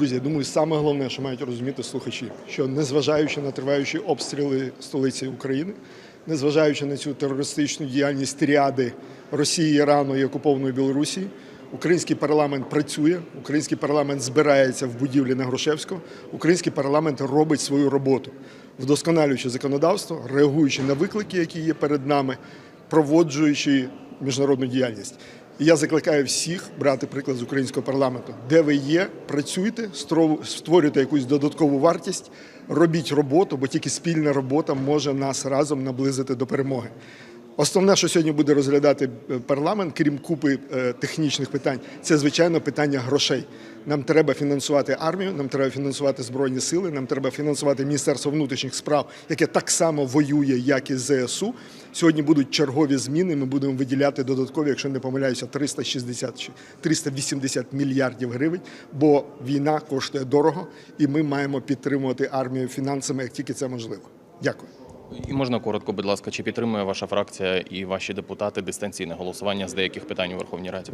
Друзі, я думаю, саме головне, що мають розуміти слухачі, що незважаючи на триваючі обстріли столиці України, незважаючи на цю терористичну діяльність тріади Росії, Ірану і окупованої Білорусі, український парламент працює, український парламент збирається в будівлі на Грушевського, український парламент робить свою роботу, вдосконалюючи законодавство, реагуючи на виклики, які є перед нами, проводжуючи міжнародну діяльність. Я закликаю всіх брати приклад з українського парламенту. Де ви є, працюйте, створюйте якусь додаткову вартість, робіть роботу, бо тільки спільна робота може нас разом наблизити до перемоги. Основне, що сьогодні буде розглядати е, парламент, крім купи е, технічних питань, це звичайно питання грошей. Нам треба фінансувати армію, нам треба фінансувати збройні сили, нам треба фінансувати Міністерство внутрішніх справ, яке так само воює, як і ЗСУ. Сьогодні будуть чергові зміни. Ми будемо виділяти додаткові, якщо не помиляюся, 360 чи 380 мільярдів гривень. Бо війна коштує дорого, і ми маємо підтримувати армію фінансами, як тільки це можливо. Дякую. І можна коротко, будь ласка, чи підтримує ваша фракція і ваші депутати дистанційне голосування з деяких питань у Верховній Раді?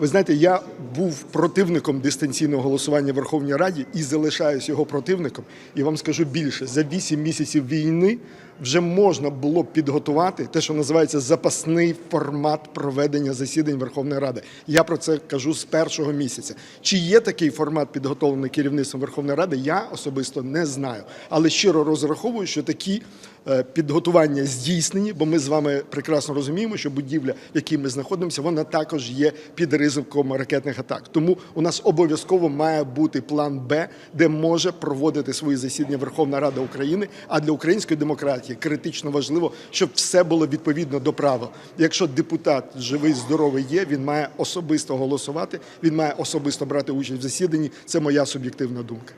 Ви знаєте, я був противником дистанційного голосування в Верховній Раді і залишаюсь його противником. І вам скажу більше: за 8 місяців війни вже можна було підготувати те, що називається запасний формат проведення засідань Верховної Ради. Я про це кажу з першого місяця. Чи є такий формат підготовлений керівництвом Верховної Ради? Я особисто не знаю, але щиро розраховую, що такі підготування здійснені, бо ми з вами прекрасно розуміємо, що будівля, в якій ми знаходимося, вона також є під ризиком ракетних атак. Тому у нас обов'язково має бути план Б, де може проводити свої засідання Верховна Рада України. А для української демократії критично важливо, щоб все було відповідно до правил. Якщо депутат живий, здоровий є, він має особисто голосувати, він має особисто брати участь в засіданні. Це моя суб'єктивна думка.